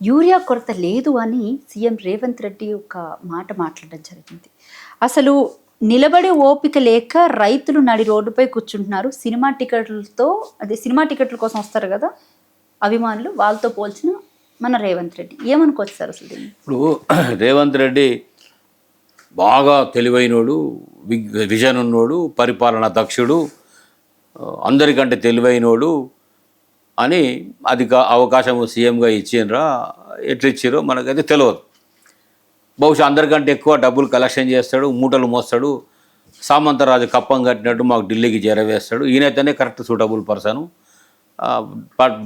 Urea కొరత లేదు అని సీఎం రేవంత్ రెడ్డి ఒక మాట మాట్లాడడం జరిగింది. అసలు నిలబడే ఓపిక లేక రైతులు నడి రోడ్డుపై కూర్చుంటున్నారు. సినిమా టికెట్లతో అదే సినిమా టికెట్ల కోసం వస్తారు కదా అభిమానులు వాళ్ళతో పోల్చిన మన రేవంత్ రెడ్డి. ఏమనుకోవచ్చు సార్ అసలు ఇప్పుడు రేవంత్ రెడ్డి బాగా తెలివైనోడు విజన్ ఉన్నోడు పరిపాలన దక్షుడు అందరికంటే తెలివైనోడు అని అది అవకాశం సీఎంగా ఇచ్చిండ్రా ఎట్లా ఇచ్చారో మనకైతే తెలియదు బహుశా అందరికంటే ఎక్కువ డబ్బులు కలెక్షన్ చేస్తాడు మూటలు మోస్తాడు సామంతరాజు కప్పం కట్టినట్టు మాకు ఢిల్లీకి చేరవేస్తాడు. ఈయనైతేనే కరెక్ట్ సూటబుల్ పర్సన్.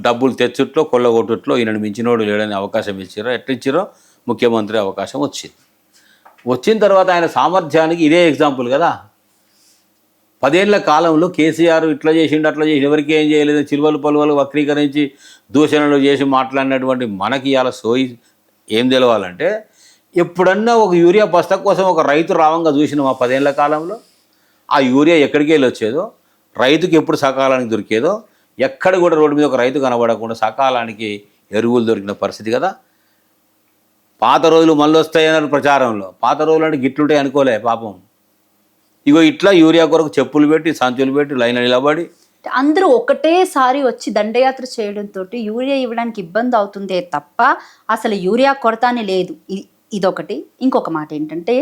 డబ్బులు తెచ్చుట్లో కొల్లగొట్టుట్లో ఈయనను మించినోడు లేడని అవకాశం ఇచ్చారో ఎట్లా ఇచ్చారో ముఖ్యమంత్రి అవకాశం వచ్చింది. వచ్చిన తర్వాత ఆయన సామర్థ్యానికి ఇదే ఎగ్జాంపుల్ కదా. పదేళ్ళ కాలంలో కేసీఆర్ ఇట్లా చేసిండు అట్లా చేసి ఎవరికి ఏం చేయలేదు చిలువలు పలువలు వక్రీకరించి దూషణలు చేసి మాట్లాడినటువంటి మనకి ఇవాళ సోయి ఏం తెలవాలంటే ఎప్పుడన్నా ఒక యూరియా బస్తా కోసం ఒక రైతు రావంగా చూసినాం ఆ పదేళ్ళ కాలంలో? ఆ యూరియా ఎక్కడికి వెళ్ళి వచ్చేదో రైతుకి ఎప్పుడు సకాలానికి దొరికేదో ఎక్కడ కూడా రోడ్డు మీద ఒక రైతు కనబడకుండా సకాలానికి ఎరువులు దొరికిన పరిస్థితి కదా? పాత రోజులు మళ్ళీ వస్తాయన్నారు ప్రచారంలో. పాత రోజులు అంటే గిట్లుంటాయి అనుకోలే పాపం. ఇగో ఇట్లా యూరియా కొరకు చెప్పులు పెట్టి సంచులు పెట్టి లైన్ నిలబడి. అందరూ ఒకటేసారి వచ్చి దండయాత్ర చేయడంతో యూరియా ఇవ్వడానికి ఇబ్బంది అవుతుందే తప్ప అసలు యూరియా కొరత అని లేదు ఇదొకటి. ఇంకొక మాట ఏంటంటే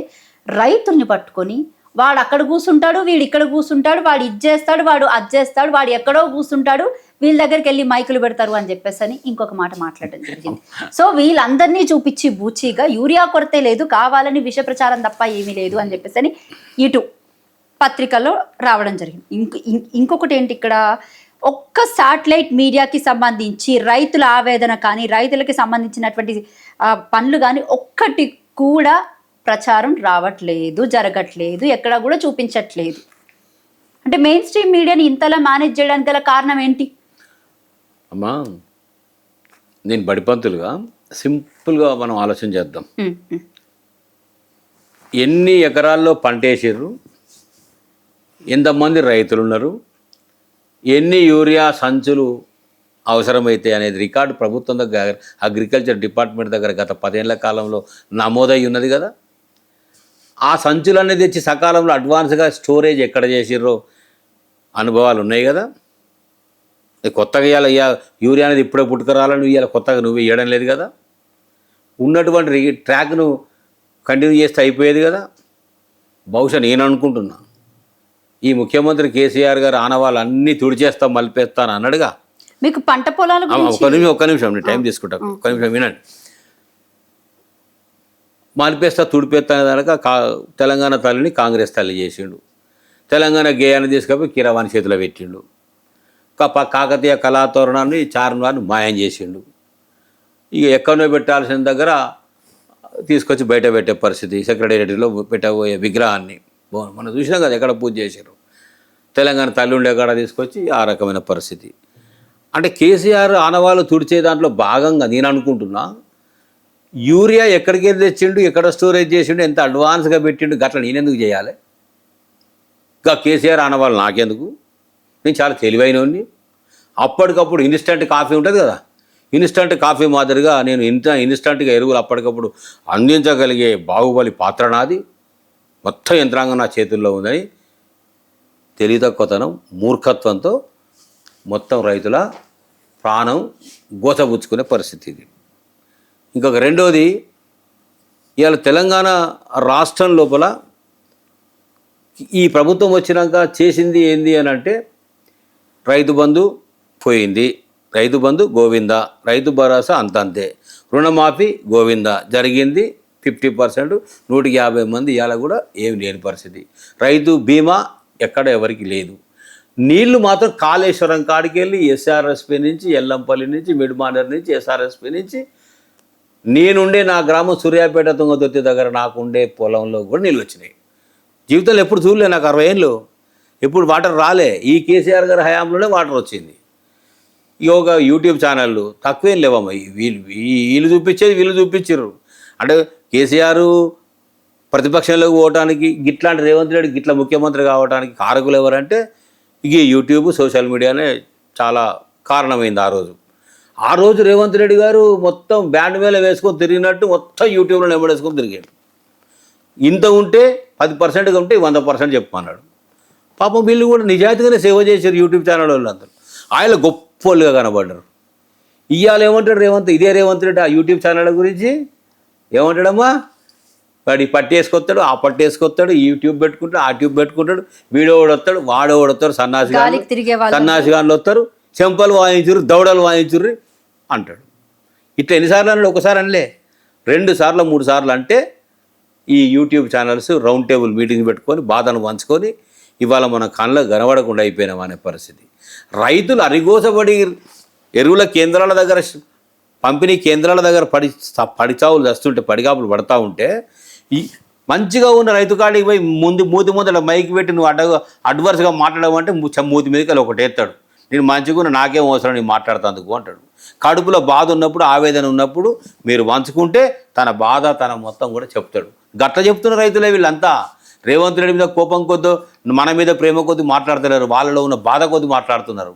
రైతుల్ని పట్టుకొని వాడు అక్కడ కూర్చుంటాడు వీడు ఇక్కడ కూర్చుంటాడు వాడు ఇది చేస్తాడు వాడు అది చేస్తాడు వాడు ఎక్కడో కూర్చుంటాడు వీళ్ళ దగ్గరికి వెళ్ళి మైకులు పెడతారు అని చెప్పేసి అని ఇంకొక మాట మాట్లాడడం జరిగింది. సో వీళ్ళందరినీ చూపించి బూచీగా యూరియా కొరతే లేదు కావాలని విష ప్రచారం తప్ప ఏమీ లేదు అని చెప్పేసి అని ఇటు పత్రికల్లో రావడం జరిగింది. ఇంక ఇంకొకటి ఏంటి ఇక్కడ? ఒక్క శాటిలైట్ మీడియాకి సంబంధించి రైతుల ఆవేదన కానీ రైతులకి సంబంధించినటువంటి పనులు కానీ ఒక్కటి కూడా ప్రచారం రావట్లేదు జరగట్లేదు ఎక్కడ కూడా చూపించట్లేదు. అంటే మెయిన్ స్ట్రీమ్ మీడియాని ఇంతలా మేనేజ్ చేయడానికి గల కారణం ఏంటి? అమ్మా నేను బడిపంతులుగా సింపుల్గా మనం ఆలోచన చేద్దాం. ఎన్ని ఎకరాల్లో పంట వేసిర్రు ఎంతమంది రైతులు ఉన్నారు ఎన్ని యూరియా సంచులు అవసరమైతే అనేది రికార్డు ప్రభుత్వం దగ్గర అగ్రికల్చర్ డిపార్ట్మెంట్ దగ్గర గత పదేళ్ళ కాలంలో నమోదై ఉన్నది కదా? ఆ సంచులన్నీ తెచ్చి సకాలంలో అడ్వాన్స్గా స్టోరేజ్ ఎక్కడ చేసిర్రో అనుభవాలు ఉన్నాయి కదా? కొత్తగా ఇవాళ ఇయ్య- యూరియా అనేది ఇప్పుడే పుట్టుకురాలని ఇవాళ కొత్తగా నువ్వు ఇవ్వడం లేదు కదా? ఉన్నటువంటి ట్రాక్ను కంటిన్యూ చేస్తే అయిపోయేది కదా? బహుశా నేను అనుకుంటున్నాను ఈ ముఖ్యమంత్రి కేసీఆర్ గారు ఆనవాళ్ళు అన్నీ తుడిచేస్తాం మలిపేస్తాను అన్నాడుగా. మీకు పంట పొలాల ఒక్క నిమిషం ఒక్క నిమిషం నేను టైం తీసుకుంటా. ఒక్క నిమిషం వినండి. మాలిపేస్తా తుడిపేస్తా కనుక కా తెలంగాణ తల్లిని కాంగ్రెస్ తల్లి చేసిండు. తెలంగాణ గేయాన్ని తీసుకపోయి కిరవాణి చేతిలో పెట్టిండు. కాకతీయ కళాతోరణాన్ని చార్మినార్ని మాయం చేసిండు. ఇక ఎక్కడో పెట్టాల్సిన దగ్గర తీసుకొచ్చి బయట పెట్టే పరిస్థితి. సెక్రటేరియట్లో పెట్టబోయే విగ్రహాన్ని. బో- మనం చూసినాం కదా ఎక్కడ పూజ చేశారు తెలంగాణ తల్లి ఎక్కడ కాడ తీసుకొచ్చి ఆ రకమైన పరిస్థితి. అంటే కేసీఆర్ ఆనవాళ్ళు తుడిచే దాంట్లో భాగంగా నేను అనుకుంటున్నా యూరియా ఎక్కడికి వెళ్ళి తెచ్చిండు ఎక్కడ స్టోరేజ్ చేసిండు ఎంత అడ్వాన్స్గా పెట్టిండు గట్ల నేనెందుకు చేయాలి? ఇంకా కేసీఆర్ ఆనవాళ్ళు నాకెందుకు? నేను చాలా తెలివైనవాడిని అప్పటికప్పుడు ఇన్స్టంట్ కాఫీ ఉంటుంది కదా ఇన్స్టంట్ కాఫీ మాదిరిగా నేను ఇంత ఇన్స్టంట్గా ఎరువులు అప్పటికప్పుడు అందించగలిగే బాహుబలి పాత్ర నాది. మొత్తం యంత్రాంగం నా చేతుల్లో ఉందని తెలివితక్కువతనం మూర్ఖత్వంతో మొత్తం రైతుల ప్రాణం గోతపుచ్చుకునే పరిస్థితి ఇది. ఇంకొక రెండోది ఇవాళ తెలంగాణ రాష్ట్రం లోపల ఈ ప్రభుత్వం వచ్చినాక చేసింది ఏంది అని అంటే రైతు బంధు పోయింది. రైతు బంధు గోవింద రైతు భరోసా అంతంతే. రుణమాఫీ గోవింద జరిగింది. ఫిఫ్టీ పర్సెంట్ నూటికి యాభై మంది ఇవాళ కూడా ఏమి లేని పరిస్థితి. రైతు బీమా ఎక్కడ ఎవరికి లేదు. నీళ్ళు మాత్రం కాళేశ్వరం కాడికి వెళ్ళి ఎస్ఆర్ఎస్పి నుంచి ఎల్లంపల్లి నుంచి మిడ్మానర్ నుంచి ఎస్ఆర్ఎస్పి నుంచి నేనుండే నా గ్రామం సూర్యాపేట తుంగతుర్తి దగ్గర నాకుండే పొలంలో కూడా నీళ్ళు వచ్చినాయి. జీవితంలో ఎప్పుడు చూడలే నాకు అరవై ఏళ్ళు. ఎప్పుడు వాటర్ రాలే. ఈ కేసీఆర్ గారి హయాంలోనే వాటర్ వచ్చింది. యోగా యూట్యూబ్ ఛానళ్ళు తక్కువేం లేవమ్మా. ఈ వీళ్ళు వీళ్ళు చూపించేది వీళ్ళు చూపించారు అంటే కేసీఆర్ ప్రతిపక్షంలోకి పోవడానికి గిట్లాంటి రేవంత్ రెడ్డి గిట్ల ముఖ్యమంత్రి కావడానికి కారకులు ఎవరంటే ఇక యూట్యూబ్ సోషల్ మీడియానే చాలా కారణమైంది ఆ రోజు. ఆ రోజు రేవంత్ రెడ్డి గారు మొత్తం బ్యాండ్ మీద వేసుకొని తిరిగినట్టు మొత్తం యూట్యూబ్లో నెంబడేసుకొని తిరిగాడు. ఇంత ఉంటే పది పర్సెంట్గా ఉంటే వంద పర్సెంట్ చెప్పమన్నాడు. పాపం వీళ్ళు కూడా నిజాయితీగానే సేవ చేశారు యూట్యూబ్ ఛానల్ వాళ్ళందరూ. ఆయన గొప్పలుగా కనబడ్డారు. ఇవాళ ఏమంటాడు రేవంత్? ఇదే రేవంత్ రెడ్డి ఆ యూట్యూబ్ ఛానల్ గురించి? ఏమంటాడమ్మా? వాడి పట్టి వేసుకొస్తాడు ఆ పట్టి వేసుకొస్తాడు ఈ యూట్యూబ్ పెట్టుకుంటాడు ఆ ట్యూబ్ పెట్టుకుంటాడు వీడో వస్తాడు వాడో వస్తాడు సన్నాసి సన్నాసి గాన్లు వస్తారు చెంపలు వాయించురు దౌడలు వాయించుర్రి అంటాడు. ఇట్లా ఎన్నిసార్లు అన్నాడు? ఒకసారి అనలే. రెండు సార్లు మూడు సార్లు అంటే ఈ YouTube channels round table meeting పెట్టుకొని బాధను పంచుకొని ఇవాళ మన కళ్ళ కనబడకుండా అయిపోయినాం అనే పరిస్థితి. రైతులు అరిగోసపడి ఎరువుల కేంద్రాల దగ్గర పంపిణీ కేంద్రాల దగ్గర పడి పడిచావులు వస్తుంటే పడిగాపులు పడతా ఉంటే ఈ మంచిగా ఉన్న రైతు కాడికి పోయి ముందు మూతి ముందు మైకి పెట్టి నువ్వు అడ్డ అడ్వర్స్గా మాట్లాడమంటే మూతి మీదకి వెళ్ళి ఒకటి ఎత్తాడు. నేను మంచిగా ఉన్న నాకేం అవసరం నేను మాట్లాడుతందుకు అంటాడు. కడుపులో బాధ ఉన్నప్పుడు ఆవేదన ఉన్నప్పుడు మీరు వంచుకుంటే తన బాధ తన మొత్తం కూడా చెప్తాడు. గట్ల చెప్తున్న రైతులే వీళ్ళంతా. రేవంత్ రెడ్డి మీద కోపం కొద్దో మన మీద ప్రేమ కొద్ది మాట్లాడుతున్నారు వాళ్ళలో ఉన్న బాధ కొద్ది మాట్లాడుతున్నారు.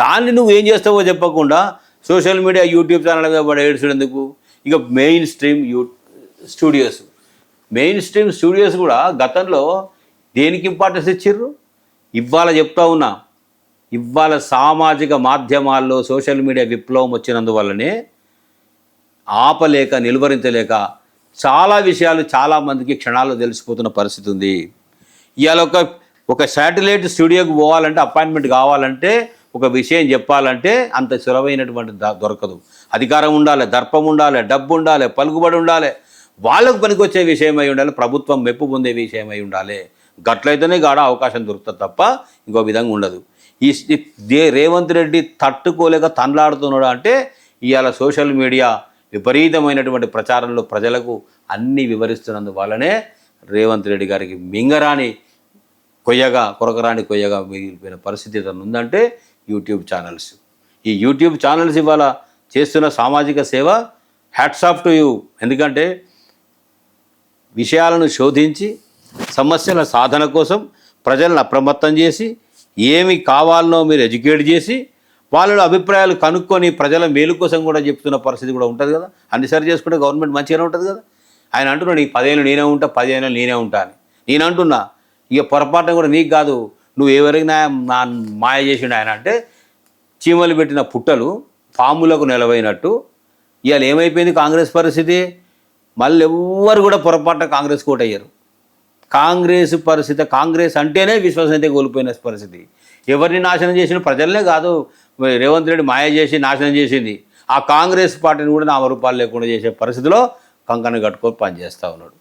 దాన్ని నువ్వు ఏం చేస్తావో చెప్పకుండా సోషల్ మీడియా యూట్యూబ్ ఛానల్ మీద పడి ఏడ్చేందుకు ఇక mainstream U studios. Mainstream studios కూడా గతంలో దేనికి ఇంపార్టెన్స్ ఇచ్చిర్రు? ఇవాళ చెప్తా ఉన్నా ఇవాళ సామాజిక మాధ్యమాల్లో సోషల్ మీడియా విప్లవం వచ్చినందువల్లనే ఆపలేక నిలువరించలేక చాలా విషయాలు చాలామందికి క్షణాల్లో తెలిసిపోతున్న పరిస్థితి ఉంది. ఇవాళ ఒక ఒక శాటిలైట్ స్టూడియోకి పోవాలంటే అపాయింట్మెంట్ కావాలంటే ఒక విషయం చెప్పాలంటే అంత సులభమైనటువంటి ద- దొరకదు. అధికారం ఉండాలి దర్పం ఉండాలి డబ్బు ఉండాలి పలుకుబడి ఉండాలి. వాళ్ళకు పనికొచ్చే విషయం ఉండాలి ప్రభుత్వం మెప్పు పొందే విషయం ఉండాలి. గట్లయితేనే గాడ అవకాశం దొరుకుతుంది తప్ప ఇంకో విధంగా ఉండదు. ఈ దే రేవంత్ రెడ్డి తట్టుకోలేక తన్లాడుతున్నాడు అంటే ఇవాళ సోషల్ మీడియా విపరీతమైనటువంటి ప్రచారంలో ప్రజలకు అన్నీ వివరిస్తున్నందు వల్లనే రేవంత్ రెడ్డి గారికి మింగరాని కొయ్యగా కొరకరాని కొయ్యగా మిగిలిపోయిన పరిస్థితి ఏదైనా ఉందంటే యూట్యూబ్ ఛానల్స్. ఈ యూట్యూబ్ ఛానల్స్ ఇవాళ చేస్తున్న సామాజిక సేవ హ్యాట్స్ ఆఫ్ టు యూ. ఎందుకంటే విషయాలను శోధించి సమస్యల సాధన కోసం ప్రజలను అప్రమత్తం చేసి ఏమి కావాలనో మీరు ఎడ్యుకేట్ చేసి వాళ్ళ అభిప్రాయాలు కనుక్కొని ప్రజల మేలు కోసం కూడా చెప్తున్న పరిస్థితి కూడా ఉంటుంది కదా. అన్ని సరి చేసుకుంటే గవర్నమెంట్ మంచిగానే ఉంటుంది కదా. ఆయన అంటున్నాడు ఈ పదేళ్ళు నేనే ఉంటా పదిహేను నేనే ఉంటా అని. నేను అంటున్నా ఇక పొరపాటున కూడా నీకు కాదు నువ్వు ఎవరికి నా మాయ చేసిండు ఆయన అంటే చీమలు పెట్టిన పుట్టలు పాములకు నిలవైనట్టు. ఇవాళ ఏమైపోయింది కాంగ్రెస్ పరిస్థితి? మళ్ళీ ఎవ్వరు కూడా పొరపాటున కాంగ్రెస్ కోటయ్యారు కాంగ్రెస్ పరిస్థితి కాంగ్రెస్ అంటేనే విశ్వసనీయత కోల్పోయిన పరిస్థితి. ఎవరిని నాశనం చేసిన ప్రజలనే కాదు. రేవంత్ రెడ్డి మాయ చేసి నాశనం చేసింది. ఆ కాంగ్రెస్ పార్టీని కూడా నామరూపాలు లేకుండా చేసే పరిస్థితిలో కంకణ కట్టుకొని పనిచేస్తూ ఉన్నాడు.